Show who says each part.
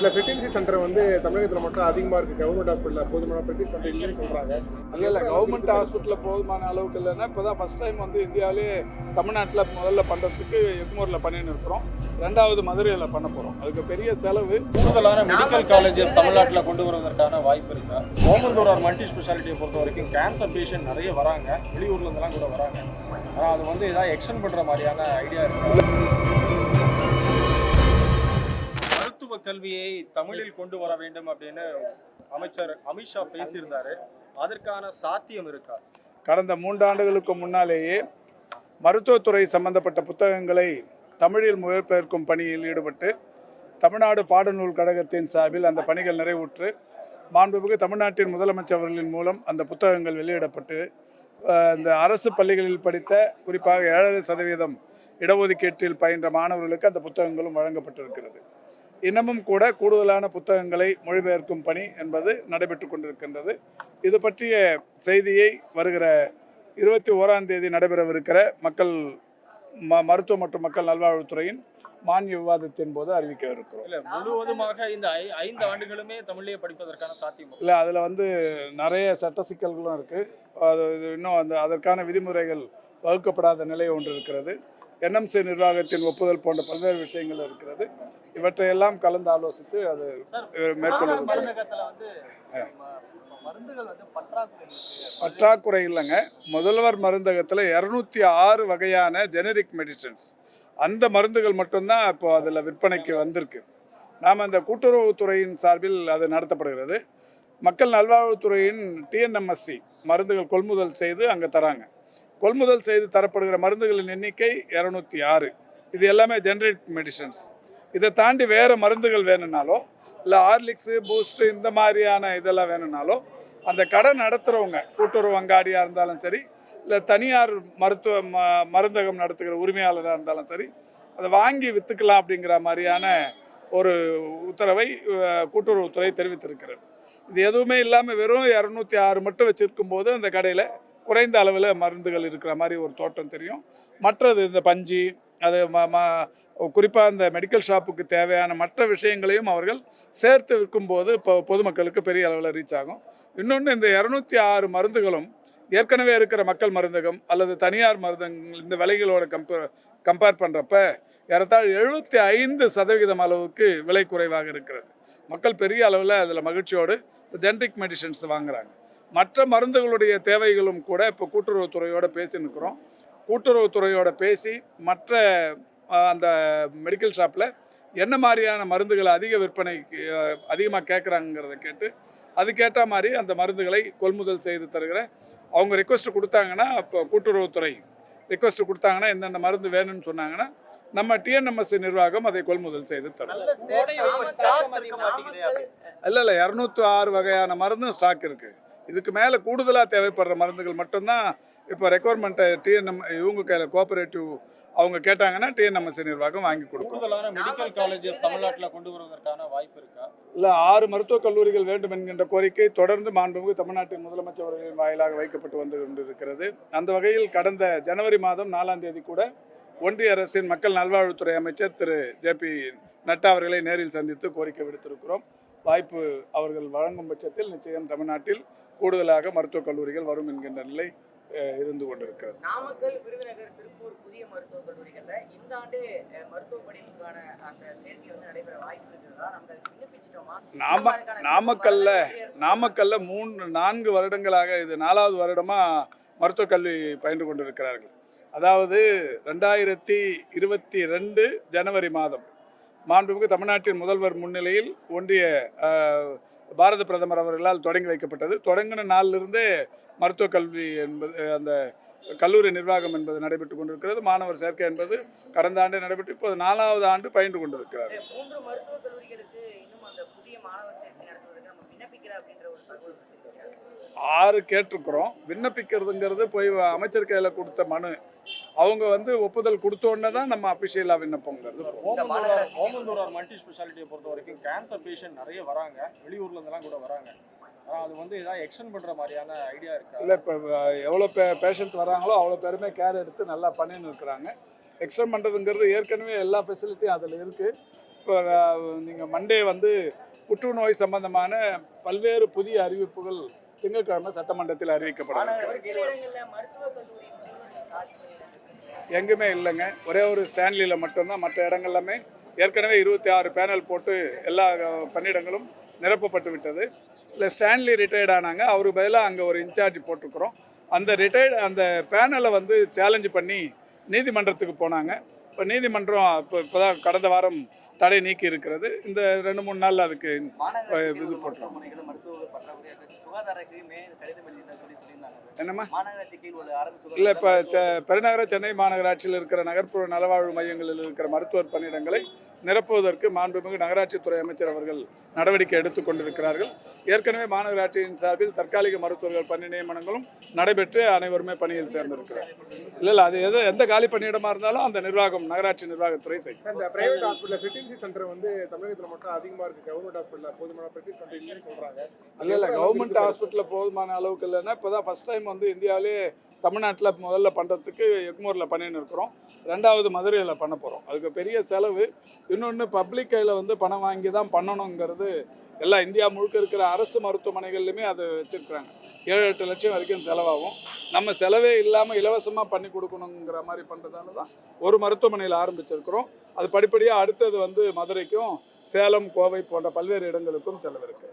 Speaker 1: இந்த fertility centre வந்து தமிழகத்தில் மட்டும் அதிகமாக இருக்குது கவர்மெண்ட் ஹாஸ்பிட்டலில் போதுமான ஃபெர்டிலிட்டி சென்டர் இல்லைன்னு சொல்கிறாங்க
Speaker 2: இல்லை இல்லை கவர்மெண்ட் ஹாஸ்பிட்டலில் போதுமான அளவுக்கு இல்லைன்னா இப்போ தான் ஃபஸ்ட் டைம் வந்து இந்தியாவிலே தமிழ்நாட்டில் முதல்ல பண்ணுறதுக்கு எக்மூரில் பண்ணின்னு இருக்கிறோம். ரெண்டாவது மதுரையில் பண்ண போகிறோம் அதுக்கு பெரிய செலவு.
Speaker 3: கூடுதலான மெடிக்கல் காலேஜஸ் தமிழ்நாட்டில் கொண்டு வருவதற்கான வாய்ப்பு இருக்கா? ஓமந்தூரார் மல்டி ஸ்பெஷாலிட்டியை பொறுத்த வரைக்கும் கேன்சர் பேஷண்ட் நிறைய வராங்க. வெளியூர்ல இருந்தெல்லாம் கூட வராங்க. ஆனால் அது வந்து ஏதாவது எக்ஸ்டெண்ட் பண்ணுற மாதிரியான ஐடியா இருக்கு. மருத்துவ கல்வியை தமிழில் கொண்டு வர வேண்டும் அப்படின்னு அமைச்சர் அமித்ஷா பேசியிருந்தாரு. அதற்கான சாத்தியம் இருக்கா?
Speaker 2: கடந்த மூன்றாண்டுகளுக்கு முன்னாலேயே மருத்துவத்துறை சம்பந்தப்பட்ட புத்தகங்களை தமிழில் மொழிபெயர்க்கும் பணியில் ஈடுபட்டு தமிழ்நாடு பாடநூல் கழகத்தின் சார்பில் அந்த பணிகள் நிறைவுற்று மாண்புமிகு தமிழ்நாட்டின் முதலமைச்சர் அவர்களின் மூலம் அந்த புத்தகங்கள் வெளியிடப்பட்டு இந்த அரசு பள்ளிகளில் படித்த குறிப்பாக ஏழரை சதவீதம் இடஒதுக்கீட்டில் பயின்ற மாணவர்களுக்கு அந்த புத்தகங்களும் வழங்கப்பட்டிருக்கிறது. இன்னமும் கூட கூடுதலான புத்தகங்களை மொழிபெயர்க்கும் பணி என்பது நடைபெற்று கொண்டிருக்கின்றது. இது பற்றிய செய்தியை வருகிற இருபத்தி ஓராம் தேதி நடைபெறவிருக்கிற மக்கள் ம மருத்துவ மற்றும் மக்கள் நல்வாழ்வுத்துறையின் மானிய விவாதத்தின் போது அறிவிக்க இருக்கிறோம்
Speaker 3: இல்ல முழுவதுமாக இந்த ஐ- ஐந்து ஆண்டுகளுமே தமிழையே படிப்பதற்கான சாத்தியம்?
Speaker 2: இல்லை அதில் வந்து நிறைய சட்ட சிக்கல்களும் இருக்குது அது இன்னும் அந்த அதற்கான விதிமுறைகள் வகுக்கப்படாத நிலை ஒன்று இருக்கிறது. என்எம்சி நிர்வாகத்தின் ஒப்புதல் போன்ற பல்வேறு விஷயங்கள் இருக்கிறது. இவற்றையெல்லாம் கலந்து ஆலோசித்து அது
Speaker 3: பற்றாக்குறை
Speaker 2: பற்றாக்குறை இல்லைங்க. முதல்வர் மருந்தகத்தில் இரநூத்தி ஆறு வகையான ஜெனரிக் மெடிசன்ஸ் அந்த மருந்துகள் மட்டும்தான் இப்போ அதில் விற்பனைக்கு வந்திருக்கு. நாம் அந்த கூட்டுறவுத்துறையின் சார்பில் அது நடத்தப்படுகிறது. மக்கள் நல்வாழ்வுத்துறையின் டிஎன்எம்எஸ்சி மருந்துகள் கொள்முதல் செய்து அங்கே தராங்க. கொள்முதல் செய்து தரப்படுகிற மருந்துகளின் எண்ணிக்கை இரநூத்தி ஆறு. இது எல்லாமே ஜென்ரேட் மெடிசன்ஸ் இதை தாண்டி வேறு மருந்துகள் வேணும்னாலோ இல்லை ஹார்லிக்ஸு பூஸ்ட்டு இந்த மாதிரியான இதெல்லாம் வேணும்னாலோ அந்த கடை நடத்துகிறவங்க கூட்டுறவு அங்காடியாக இருந்தாலும் சரி இல்லை தனியார் மருத்துவ ம மருந்தகம் நடத்துகிற உரிமையாளராக இருந்தாலும் சரி அதை வாங்கி விற்றுக்கலாம் அப்படிங்கிற மாதிரியான ஒரு உத்தரவை கூட்டுறவுத்துறை தெரிவித்திருக்கிறது. இது எதுவுமே இல்லாமல் வெறும் இரநூத்தி ஆறு மட்டும் வச்சுருக்கும் போது அந்த கடையில் குறைந்த அளவில் மருந்துகள் இருக்கிற மாதிரி ஒரு தோட்டம் தெரியும். மற்றது இந்த பஞ்சு அது ம ம குறிப்பாக இந்த மெடிக்கல் ஷாப்புக்கு தேவையான மற்ற விஷயங்களையும் அவர்கள் சேர்த்து விற்கும்போது இப்போ பொதுமக்களுக்கு பெரிய அளவில் ரீச் ஆகும். இன்னொன்று இந்த இரநூத்தி ஆறு மருந்துகளும் ஏற்கனவே இருக்கிற மக்கள் மருந்தகம் அல்லது தனியார் மருந்தகங்கள் இந்த விலைகளோட கம்ப கம்பேர் பண்ணுறப்ப ஏறத்தாழ் எழுபத்தி ஐந்து சதவிகிதம் அளவுக்கு விலை குறைவாக இருக்கிறது. மக்கள் பெரிய அளவில் அதில் மகிழ்ச்சியோடு ஜென்ரிக் மெடிசன்ஸ் வாங்குறாங்க. மற்ற மருந்துகளுடைய தேவைகளும் கூட இப்போ கூட்டுறவுத்துறையோட பேசி நிற்கிறோம் கூட்டுறவுத்துறையோட பேசி மற்ற அந்த மெடிக்கல் ஷாப்பில் என்ன மாதிரியான மருந்துகளை அதிக விற்பனைக்கு அதிகமாக கேட்குறாங்கிறத கேட்டு அதுக்கேற்ற மாதிரி அந்த மருந்துகளை கொள்முதல் செய்து தருகிற அவங்க ரெக்வஸ்ட் கொடுத்தாங்கன்னா இப்போ கூட்டுறவுத்துறை ரெக்வஸ்ட் கொடுத்தாங்கன்னா எந்தெந்த மருந்து வேணும்னு சொன்னாங்கன்னா நம்ம டிஎன்எம்எஸ்சி நிர்வாகம் அதை கொள்முதல் செய்து தரும். இல்லை இல்லை இரநூத்தி ஆறு வகையான மருந்து ஸ்டாக் இருக்குது இதுக்கு மேலே கூடுதலாக தேவைப்படுற மருந்துகள் மட்டும்தான் இப்போ ரெக்குவயர்மெண்ட்டை டிஎன்எம் இவங்க கையில் கோஆபரேட்டிவ் அவங்க கேட்டாங்கன்னா டிஎன்எம்எஸ்சி நிர்வாகம் வாங்கி கொடுக்கும்.
Speaker 3: கூடுதலான மெடிக்கல் காலேஜஸ் தமிழ்நாட்டில் கொண்டு வருவதற்கான வாய்ப்பு இருக்கா?
Speaker 2: இல்லை ஆறு மருத்துவக் கல்லூரிகள் வேண்டும் என்கின்ற கோரிக்கை தொடர்ந்து மாண்புமிகு தமிழ்நாட்டின் முதலமைச்சர் அவர்களின் வாயிலாக வைக்கப்பட்டு வந்து கொண்டிருக்கிறது. அந்த வகையில் கடந்த ஜனவரி மாதம் நாலாம் தேதி கூட ஒன்றிய அரசின் மக்கள் நல்வாழ்வுத்துறை அமைச்சர் திரு ஜேபி நட்டா அவர்களை நேரில் சந்தித்து கோரிக்கை விடுத்திருக்கிறோம். வாய்ப்பு அவர்கள் வழங்கும் பட்சத்தில் நிச்சயம் தமிழ்நாட்டில் கூடுதலாக மருத்துவக் கல்லூரிகள் வரும் என்கின்ற நிலை இருந்து கொண்டிருக்கிறது.
Speaker 4: நாமக்கல் விருதுநகர் திருப்பூர் புதிய மருத்துவக் கல்லூரிகள்ல இந்த ஆண்டு அஹ், மருத்துவ படிப்புக்கான அந்த சேர்க்கை வந்து நடைபெற வாய்ப்பு இருக்கிறதா நம்ம
Speaker 2: நாம நாமக்கல்ல நாமக்கல்ல மூன்று நான்கு வருடங்களாக இது நாலாவது வருடமாக மருத்துவக் கல்வி பயின்று கொண்டிருக்கிறார்கள். அதாவது ரெண்டாயிரத்தி இருபத்தி ரெண்டு ஜனவரி மாதம். மாண்புமிகு தமிழ்நாட்டின் முதல்வர் முன்னிலையில் ஒன்றிய பாரத பிரதமர் அவர்களால் தொடங்கி வைக்கப்பட்டது. தொடங்கின நாளிலிருந்தே மருத்துவக் கல்வி என்பது அந்த கல்லூரி நிர்வாகம் என்பது நடைபெற்று கொண்டிருக்கிறது. மாணவர் சேர்க்கை என்பது கடந்த ஆண்டு நடைபெற்று இப்போது நாலாவது ஆண்டு பயின்று கொண்டிருக்கிறார். ஆறு கேட்டிருக்கிறோம். விண்ணப்பிக்கிறதுங்கிறது போய் அமைச்சர் கையில் கொடுத்த மனு. அவங்க வந்து ஒப்புதல் கொடுத்தோன்னே தான் நம்ம அஃபிஷியலாக விண்ணப்பங்கிறது.
Speaker 3: ஓமந்தூரார் மல்டி ஸ்பெஷாலிட்டியை பொறுத்த வரைக்கும் கேன்சர் பேஷண்ட் நிறைய வராங்க. வெளியூர்ல இருந்தெல்லாம் கூட வராங்க. ஆனால் அது வந்து ஏதாவது எக்ஸ்டெண்ட் பண்ற மாதிரியான ஐடியா இருக்கா?
Speaker 2: இல்லை இப்போ எவ்வளோ பே பேஷண்ட் வராங்களோ அவ்வளோ பேருமே கேர் எடுத்து நல்லா பண்ணின்னு இருக்கிறாங்க. எக்ஸ்டெண்ட் பண்ணுறதுங்கிறது ஏற்கனவே எல்லா ஃபெசிலிட்டியும் அதில் இருக்குது இப்போ நீங்கள் மண்டே வந்து புற்றுநோய் சம்பந்தமான பல்வேறு புதிய அறிவிப்புகள் திங்கட்கிழமை சட்டமன்றத்தில் அறிவிக்கப்படும்
Speaker 4: ஒரு சில இடங்கள்ல மருத்துவக் கல்லூரி முதல்வர்கள் காலி பணியிடங்கள்
Speaker 2: எங்குமே இல்லைங்க. ஒரே ஒரு ஸ்டான்லியில் மட்டும்தான் மற்ற இடங்கள்லாமே ஏற்கனவே இருபத்தி ஆறு பேனல் போட்டு எல்லா பணியிடங்களும் நிரப்பப்பட்டு விட்டது. இல்லை ஸ்டான்லி ரிட்டையர்ட் ஆனாங்க. அவருக்கு பதிலாக அங்கே ஒரு இன்சார்ஜ் போட்டிருக்கிறோம். அந்த ரிட்டையர்டு அந்த பேனலை வந்து சேலஞ்சு பண்ணி நீதிமன்றத்துக்கு போனாங்க. இப்போ நீதிமன்றம் இப்போ இப்போ தான் கடந்த வாரம் தடை நீக்கி இருக்கிறது இந்த ரெண்டு மூணு நாளில் அதுக்கு இது போட்டோம். என்னம்மா?
Speaker 4: மாநகராட்சி கீழ் உள்ள அரசு
Speaker 2: இல்லை இப்போ பெருநகர சென்னை மாநகராட்சியில் இருக்கிற நகர்ப்புற நலவாழ்வு மையங்களில் இருக்கிற மருத்துவர் பணியிடங்களை நிரப்புவதற்கு மாண்புமிகு நகராட்சித்துறை அமைச்சர் அவர்கள் நடவடிக்கை எடுத்துக் கொண்டிருக்கிறார்கள். ஏற்கனவே மாநகராட்சியின் சார்பில் தற்காலிக மருத்துவர்கள் பணி நியமனங்களும் நடைபெற்று அனைவருமே பணியில் சேர்ந்திருக்கிறார். இல்லை இல்லை அது எது எந்த காலி பணியிடமாக இருந்தாலும் அந்த நிர்வாகம் நகராட்சி நிர்வாகத்துறை செய்யும்.
Speaker 1: ஃபெர்டிலிட்டி சென்டர் வந்து தமிழகத்துல மட்டும் அதிகமா இருக்கு. கவர்மெண்ட் ஹாஸ்பிட்டல்ல போதுமான ஃபெர்டிலிட்டி சென்டர் இல்லைன்னு சொல்றாங்க.
Speaker 2: இல்லை இல்லை கவர்மெண்ட் ஹாஸ்பிட்டலில் போதுமான அளவுக்கு இல்லைன்னா இப்போ தான் ஃபஸ்ட் டைம் வந்து இந்தியாவிலே தமிழ்நாட்டில் முதல்ல பண்ணுறதுக்கு எக்மோரில் பண்ணின்னு இருக்கிறோம். ரெண்டாவது மதுரையில் பண்ண போகிறோம் அதுக்கு பெரிய செலவு. இன்னொன்று பப்ளிக் கையில் வந்து பணம் வாங்கி தான் பண்ணணுங்கிறது எல்லா இந்தியா முழுக்க இருக்கிற அரசு மருத்துவமனைகள்லையுமே அது வச்சுருக்குறாங்க. ஏழு எட்டு லட்சம் வரைக்கும் செலவாகும். நம்ம செலவே இல்லாமல் இலவசமாக பண்ணி கொடுக்கணுங்கிற மாதிரி பண்ணுறதால தான் ஒரு மருத்துவமனையில் ஆரம்பிச்சிருக்கிறோம். அது படிப்படியாக அடுத்தது வந்து மதுரைக்கும் சேலம் கோவை போன்ற பல்வேறு இடங்களுக்கும் செலவிருக்கு.